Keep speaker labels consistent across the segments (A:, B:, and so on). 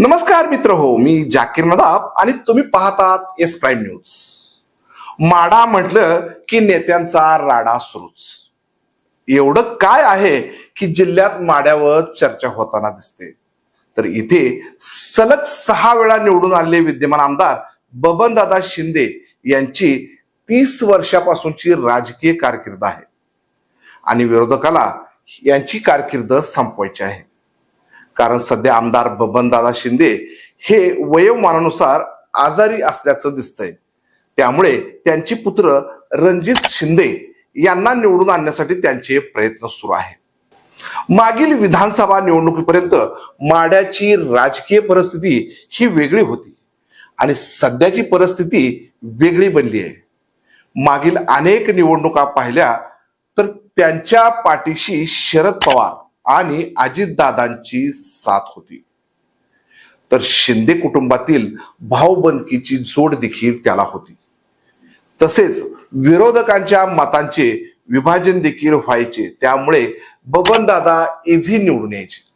A: नमस्कार मित्र हो मी जाकीर नदाब आणि तुम्ही पाहतात एस प्राईम न्यूज. माडा म्हटलं की नेत्यांचा राडा सुरूच. एवढं काय आहे की जिल्ह्यात माड्यावर चर्चा होताना दिसते. तर इथे सलग सहा वेळा निवडून आलेले विद्यमान आमदार बबनदादा शिंदे यांची तीस वर्षापासूनची राजकीय कारकीर्द आहे. आणि विरोधकाला यांची कारकीर्द संपवायची आहे. कारण सध्या आमदार बबनदादा शिंदे हे वयोमानानुसार आजारी असल्याचं दिसतंय. त्यामुळे त्यांची पुत्र रणजित शिंदे यांना निवडून आणण्यासाठी त्यांचे प्रयत्न सुरू आहेत. मागील विधानसभा निवडणुकीपर्यंत माड्याची राजकीय परिस्थिती ही वेगळी होती आणि सध्याची परिस्थिती वेगळी बनली आहे. मागील अनेक निवडणुका पाहिल्या तर त्यांच्या पाठीशी शरद पवार आणि अजितदादांची साथ होती. तर शिंदे कुटुंबातील भावबंदकीची जोड देखील त्याला होती. तसेच विरोधकांच्या मतांचे विभाजन देखील व्हायचे त्यामुळे बबनदादा इझी निवडून यायचे.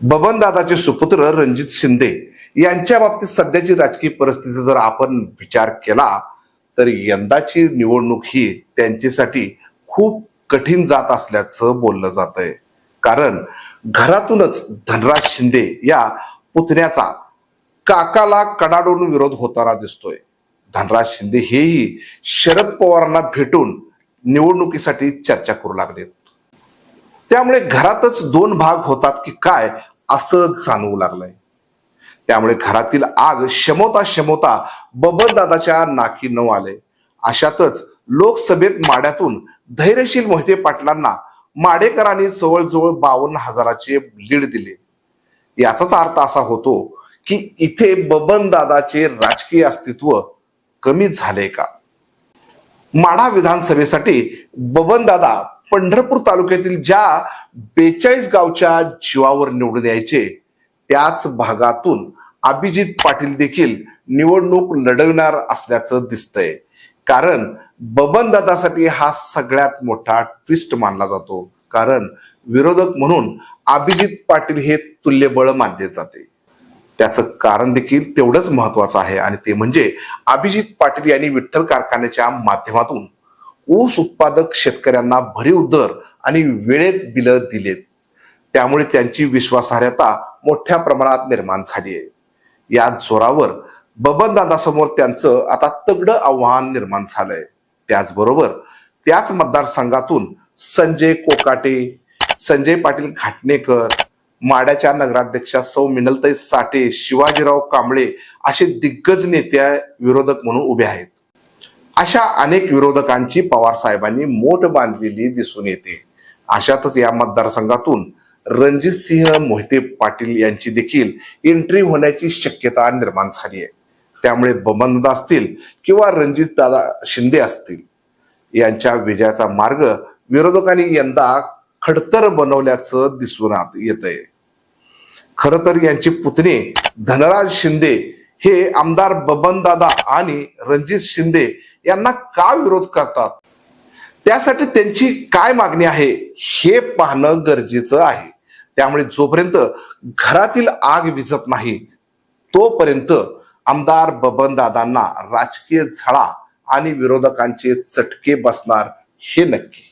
A: बबनदादाचे सुपुत्र रणजित शिंदे यांच्या बाबतीत सध्याची राजकीय परिस्थिती जर आपण विचार केला तर यंदाची निवडणूक ही त्यांच्यासाठी खूप कठीण जात असल्याचं बोललं जात आहे कारण घरातूनच धनराज शिंदे या पुतण्याचा काकाला कडाडून विरोध होताना दिसतोय. धनराज शिंदे हेही शरद पवारांना भेटून निवडणुकीसाठी चर्चा करू लागलेत. त्यामुळे घरातच दोन भाग होतात की काय असं जाणवू लागलंय. त्यामुळे घरातील आग शमवता शमवता बबनदादाच्या नाकी न आले. अशातच लोकसभेत माड्यातून धैर्यशील मोहिते पाटलांना माडेकरांनी जवळजवळ बावन्न हजाराचे लीड दिले. याचाच अर्थ असा होतो की इथे बबनदादाचे राजकीय अस्तित्व कमी झाले का? माढा विधानसभेसाठी बबनदादा पंढरपूर तालुक्यातील ज्या बेचाळीस गावच्या जीवावर निवडून यायचे त्याच भागातून अभिजित पाटील देखील निवडणूक लढवणार असल्याचं दिसतंय. कारण बबन दादासाठी हा सगळ्यात मोठा ट्विस्ट मानला जातो. कारण विरोधक म्हणून अभिजित पाटील हे तुल्यबळ मानले जाते. त्याचं कारण देखील तेवढंच महत्वाचं आहे आणि ते म्हणजे अभिजित पाटील यांनी विठ्ठल कारखान्याच्या माध्यमातून ऊस उत्पादक शेतकऱ्यांना भरीव दर आणि वेळेत बिलं दिलेत. त्यामुळे त्यांची विश्वासार्हता मोठ्या प्रमाणात निर्माण झाली आहे. या जोरावर बबनदादासमोर त्यांचं आता तगडं आव्हान निर्माण झालंय. त्याचबरोबर त्याच मतदारसंघातून संजय कोकाटे संजय पाटील घाटणेकर माड्याच्या नगराध्यक्षा सौ मिनलताई साठे शिवाजीराव कांबळे असे दिग्गज नेत्या विरोधक म्हणून उभे आहेत. अशा अनेक विरोधकांची पवार साहेबांनी मोठ बांधलेली दिसून येते. अशातच या मतदारसंघातून रणजित सिंह मोहिते पाटील यांची देखील एंट्री होण्याची शक्यता निर्माण झाली आहे. त्यामुळे बबनदा असतील किंवा रणजित दादा शिंदे असतील यांच्या विजयाचा मार्ग विरोधकांनी यंदा खडतर बनवल्याचं दिसून येत आहे खर तर यांची पुतणे धनराज शिंदे हे आमदार बबनदादा आणि रणजित शिंदे यांना का विरोध करतात? त्यासाठी त्यांची काय मागणी आहे हे पाहणं गरजेचं आहे. त्यामुळे जोपर्यंत घरातील आग विझत नाही तोपर्यंत आमदार बबनदादांना राजकीय झळा आणि विरोधकांचे चटके बसणार हे नक्की.